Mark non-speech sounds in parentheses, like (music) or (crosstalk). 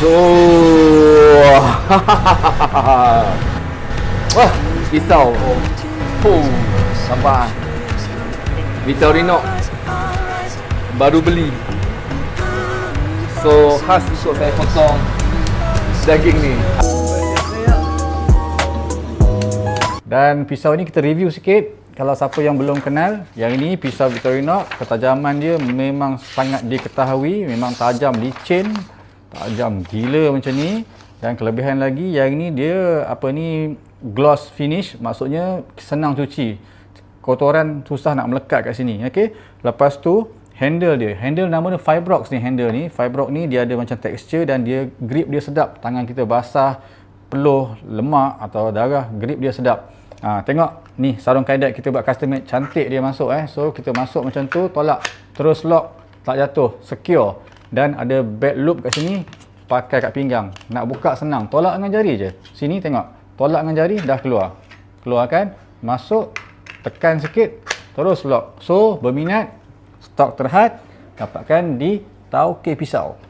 So, wah, pisau. Oh, (laughs) sabar. Victorino baru beli. So, khas untuk saya potong daging ni. Dan pisau ni kita review sikit. Kalau siapa yang belum kenal, yang ini pisau Victorinox, ketajaman dia memang sangat diketahui, memang tajam licin, tajam gila macam ni. Dan kelebihan lagi, yang ini dia apa ni gloss finish, maksudnya senang cuci. Kotoran susah nak melekat kat sini, okey. Lepas tu handle dia, handle nama dia Fibrox ni handle ni. Fibrox ni dia ada macam texture dan dia grip dia sedap. Tangan kita basah, peluh, lemak atau darah, grip dia sedap. Ha, tengok ni sarung kaedat kita buat custom made cantik dia masuk eh. So kita masuk macam tu, tolak, terus lock, tak jatuh, secure. Dan ada belt loop kat sini, pakai kat pinggang. Nak buka senang, tolak dengan jari je. Sini tengok, tolak dengan jari dah keluar. Keluar kan? Masuk, tekan sikit, terus lock. So berminat, stok terhad, dapatkan di Tauke Pisau.